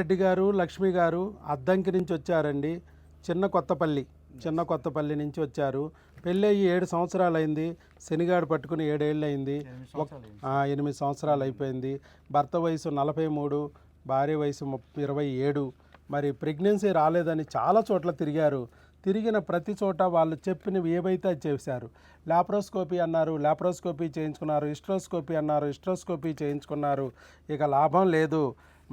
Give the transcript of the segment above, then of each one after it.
రెడ్డి గారు లక్ష్మి గారు అద్దంకి నుంచి వచ్చారండి. చిన్న కొత్తపల్లి చిన్న కొత్తపల్లి నుంచి వచ్చారు. పెళ్ళయి ఏడు సంవత్సరాలు అయింది శనిగాడు పట్టుకుని ఏడేళ్ళు అయింది ఎనిమిది సంవత్సరాలు అయిపోయింది భర్త వయసు నలభై మూడు భార్య వయసు ముప్పై ఇరవై ఏడు. మరి ప్రెగ్నెన్సీ రాలేదని చాలా చోట్ల తిరిగారు. తిరిగిన ప్రతి చోట వాళ్ళు చెప్పినవి ఏవైతే చేశారు. లాప్రోస్కోపీ అన్నారు లాప్రోస్కోపీ చేయించుకున్నారు ఇస్ట్రోస్కోపీ అన్నారు ఇస్ట్రోస్కోపీ చేయించుకున్నారు. ఇక లాభం లేదు.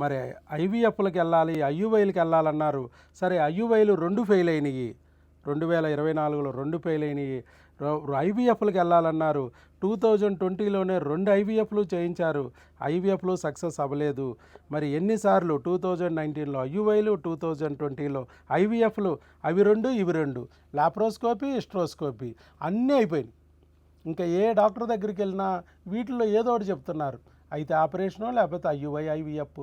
మరి ఐవీఎఫ్లకు వెళ్ళాలి ఐయువైలకు వెళ్ళాలన్నారు. సరే ఐయువైలు రెండు ఫెయిల్ అయినాయి. రెండు వేల ఇరవై నాలుగులో రెండు ఫెయిల్ అయినాయి. ఐవీఎఫ్లకు వెళ్ళాలన్నారు. టూ థౌజండ్ ట్వంటీలోనే రెండు ఐవీఎఫ్లు చేయించారు. ఐవీఎఫ్లు సక్సెస్ అవ్వలేదు. మరి ఎన్నిసార్లు టూ థౌజండ్ నైన్టీన్లో ఐయువైలు టూ థౌజండ్ ట్వంటీలో ఐవీఎఫ్లు అవి రెండు ఇవి రెండు. లాప్రోస్కోపీ ఇస్ట్రోస్కోపీ అన్నీ అయిపోయినాయి. ఇంకా ఏ డాక్టర్ దగ్గరికి వెళ్ళినా వీటిలో ఏదో ఒకటి చెప్తున్నారు. అయితే ఆపరేషను లేకపోతే ఐయువై ఐవీఎఫ్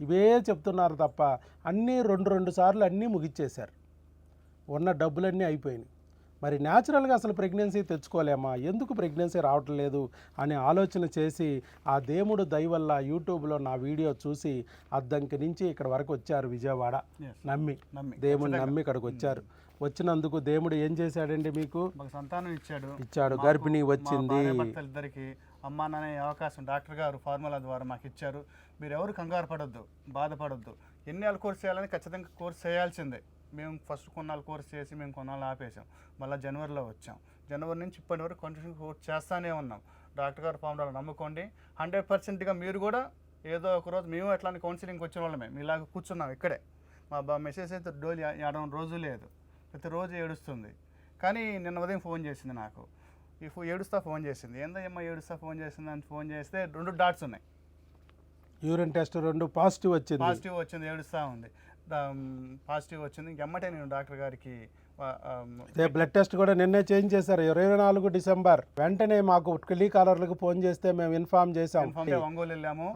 ఇవే చెప్తున్నారు తప్ప అన్నీ రెండు రెండు సార్లు అన్నీ ముగిచ్చేశారు. ఉన్న డబ్బులన్నీ అయిపోయినాయి. మరి న్యాచురల్గా అసలు ప్రెగ్నెన్సీ తెచ్చుకోలేమా? ఎందుకు ప్రెగ్నెన్సీ రావటం లేదు? అని ఆలోచన చేసి ఆ దేవుడు దయ వల్ల యూట్యూబ్లో నా వీడియో చూసి అద్దంకి నుంచి ఇక్కడ వరకు వచ్చారు విజయవాడ. నమ్మి. దేవుడిని నమ్మి ఇక్కడికి వచ్చారు. వచ్చినందుకు దేవుడు ఏం చేశాడండి మీకు? సంతానం ఇచ్చాడు. ఇచ్చాడు. గర్భిణీ వచ్చింది. భార్యాభర్తలిద్దరికి అమ్మా నాన్న అవకాశం డాక్టర్ గారు ఫార్ములా ద్వారా మాకు ఇచ్చారు. మీరు ఎవరు కంగారు పడొద్దు బాధపడొద్దు. ఎన్ని నెలలు కోర్స్ చేయాలని ఖచ్చితంగా కోర్స్ చేయాల్సిందే. మేము ఫస్ట్ కొన్నాళ్ళు కోర్స్ చేసి మేము కొన్నాళ్ళు ఆపేసాం మళ్ళీ జనవరిలో వచ్చాం. జనవరి నుంచి ఇప్పటి వరకు కంటిన్యూ కోర్స్ చేస్తానే ఉన్నాం. డాక్టర్ గారు ఫార్ములా నమ్ముకోండి. హండ్రెడ్ పర్సెంట్గా మీరు కూడా ఏదో ఒక రోజు మేము అట్లాంటి కౌన్సిలింగ్ వచ్చిన వాళ్ళమే. మీలాగా కూర్చున్నాం ఇక్కడే. మా బా మెసేజ్ అయితే డోలు ఆడడం రోజు లేదు. ప్రతిరోజు ఏడుస్తుంది. కానీ నిన్న ఉదయం ఫోన్ చేసింది నాకు. ఈ ఫో ఏడుస్తా ఫోన్ చేసింది. ఏందమ్మా ఏడుస్తా ఫోన్ చేసింది? అని ఫోన్ చేస్తే రెండు డాట్స్ ఉన్నాయి. యూరిన్ టెస్ట్ రెండు పాజిటివ్ వచ్చింది. పాజిటివ్ వచ్చింది ఏడుస్తూ ఉంది. పాజిటివ్ వచ్చింది. ఇంకెమ్మటే నేను డాక్టర్ గారికి బ్లడ్ టెస్ట్ కూడా నిన్నే చేంజ్ చేశారు. ఇరవై నాలుగు డిసెంబర్. వెంటనే మాకు టెలికాలర్లకు ఫోన్ చేస్తే మేము ఇన్ఫార్మ్ చేసాం ఒంగోలు వెళ్ళాము.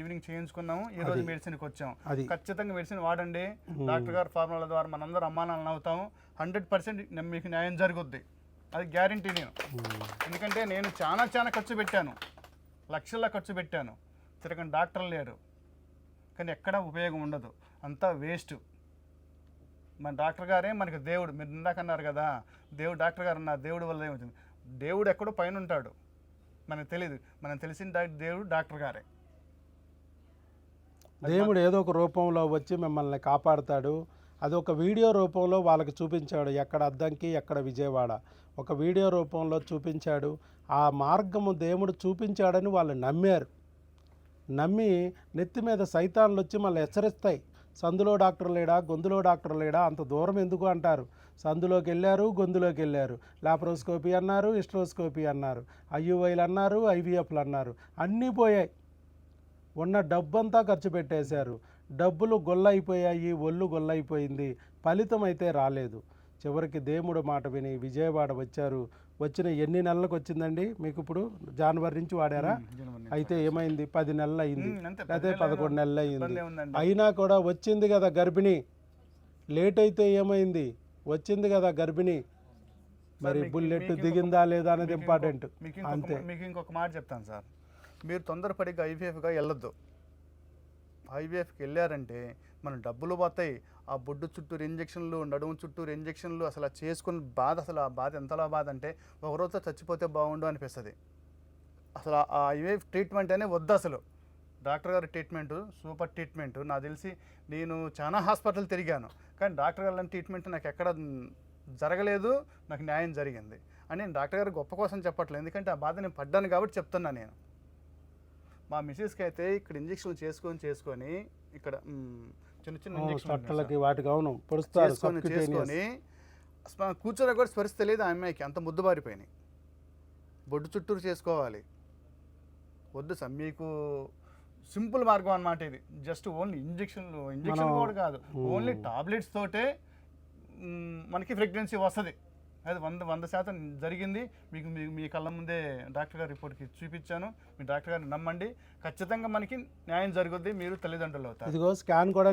ఈవినింగ్ చేయించుకున్నాము. ఈ రోజు మెడిసిన్కి వచ్చాం. అది. ఖచ్చితంగా మెడిసిన్ వాడండి. డాక్టర్ గారు ఫార్ములా ద్వారా మనందరం అమ్మానాలను అవుతాము హండ్రెడ్ పర్సెంట్ మీకు న్యాయం జరుగుద్ది. అది గ్యారంటీ నేను. ఎందుకంటే నేను చాలా చాలా ఖర్చు పెట్టాను. లక్షల్లో ఖర్చు పెట్టాను. తిరగని డాక్టర్ లేరు. కానీ ఎక్కడ ఉపయోగం ఉండదు. అంతా వేస్ట్ మన డాక్టర్ గారే మనకి దేవుడు. మీరు ఇందాక అన్నారు కదా దేవుడు డాక్టర్ గారు అన్నారు దేవుడు వల్ల ఏమవుతుంది? దేవుడు ఎక్కడో పైన ఉంటాడు. మనకు తెలియదు మనకు తెలిసిన దేవుడు డాక్టర్ గారే. దేవుడు ఏదో ఒక రూపంలో వచ్చి మిమ్మల్ని కాపాడుతాడు. అది ఒక వీడియో రూపంలో వాళ్ళకి చూపించాడు ఎక్కడ అద్దంకి ఎక్కడ విజయవాడ. ఒక వీడియో రూపంలో చూపించాడు. ఆ మార్గము దేవుడు చూపించాడని వాళ్ళు నమ్మారు. నమ్మి నెత్తి మీద సైతాన్లు వచ్చి మళ్ళీ హెచ్చరిస్తాయి. సందులో డాక్టర్ లేడా? గొంతులో డాక్టర్ లేడా? అంత దూరం ఎందుకు అంటారు? సందులోకి వెళ్ళారు గొంతులోకి వెళ్ళారు. లాప్రోస్కోపీ అన్నారు ఇస్ట్రోస్కోపీ అన్నారు ఐయువైలు అన్నారు ఐవీఎఫ్లు అన్నారు. అన్నీ పోయాయి. ఉన్న డబ్బంతా ఖర్చు పెట్టేశారు. డబ్బులు గొల్లైపోయాయి ఒళ్ళు గొల్లైపోయింది ఫలితం అయితే రాలేదు. చివరికి దేవుడు మాట విని విజయవాడ వచ్చారు. వచ్చిన ఎన్ని నెలలకు వచ్చిందండి మీకు ఇప్పుడు జనవరి నుంచి వాడారా. అయితే ఏమైంది? పది నెలలు అయింది పది పదకొండు నెలలు అయింది? అయినా కూడా వచ్చింది కదా గర్భిణి. లేట్ అయితే ఏమైంది? వచ్చింది కదా గర్భిణి. మరి బుల్లెట్ దిగిందా లేదా అనేది ఇంపార్టెంట్. అంతే. మీకు ఇంకొక మాట చెప్తాను సార్. మీరు తొందరపడిగా ఐవీఎఫ్గా వెళ్ళొద్దు. ఐవీఎఫ్కి వెళ్ళారంటే మన డబ్బులు పోతాయి. ఆ బొడ్డు చుట్టూరు ఇంజక్షన్లు నడుము చుట్టూరు ఇంజక్షన్లు అసలు చేసుకున్న బాధ అసలు ఆ బాధ ఎంతలా బాధ అంటే ఒక రోజుతో చచ్చిపోతే బాగుండు అనిపిస్తుంది. అసలు ఆ ఐవీఎఫ్ ట్రీట్మెంట్ అనే వద్దు అసలు. డాక్టర్ గారి ట్రీట్మెంట్ సూపర్ ట్రీట్మెంట్. నాకు తెలిసి నేను చాలా హాస్పిటల్ తిరిగాను. కానీ డాక్టర్ గారి ట్రీట్మెంట్ నాకు ఎక్కడ జరగలేదు నాకు న్యాయం జరిగింది. అని నేను డాక్టర్ గారు గొప్ప కోసం చెప్పట్లేదు. ఎందుకంటే ఆ బాధ నేను పడ్డాను కాబట్టి చెప్తున్నా నేను. మా మిసెస్కి అయితే ఇక్కడ ఇంజక్షన్లు చేసుకొని చేసుకొని ఇక్కడ చిన్న చిన్న ఇంజక్షన్లు ఉన్నాయి చట్టలకి వాటికి అవును. చేసుకొని. చేసుకొని కూర్చోలో కూడా స్పరిశ తెలియదు ఆ అమ్మాయికి. అంత ముద్దు బారిపోయినాయి బొడ్డు చుట్టూరు చేసుకోవాలి. వద్దు సార్ మీకు సింపుల్ మార్గం అన్నమాట ఇది. జస్ట్ ఓన్లీ ఇంజక్షన్లు ఇంజక్షన్ కూడా కాదు. ఓన్లీ టాబ్లెట్స్ తోటే మనకి ప్రెగ్నెన్సీ వస్తుంది. అది వంద వంద శాతం జరిగింది. మీకు మీ మీ కళ్ళ ముందే డాక్టర్ గారి రిపోర్ట్కి చూపించాను. మీ డాక్టర్ గారిని నమ్మండి. ఖచ్చితంగా మనకి న్యాయం జరుగుద్ది. మీరు తల్లిదండ్రులు అవుతారు. ఇదిగో స్కాన్ కూడా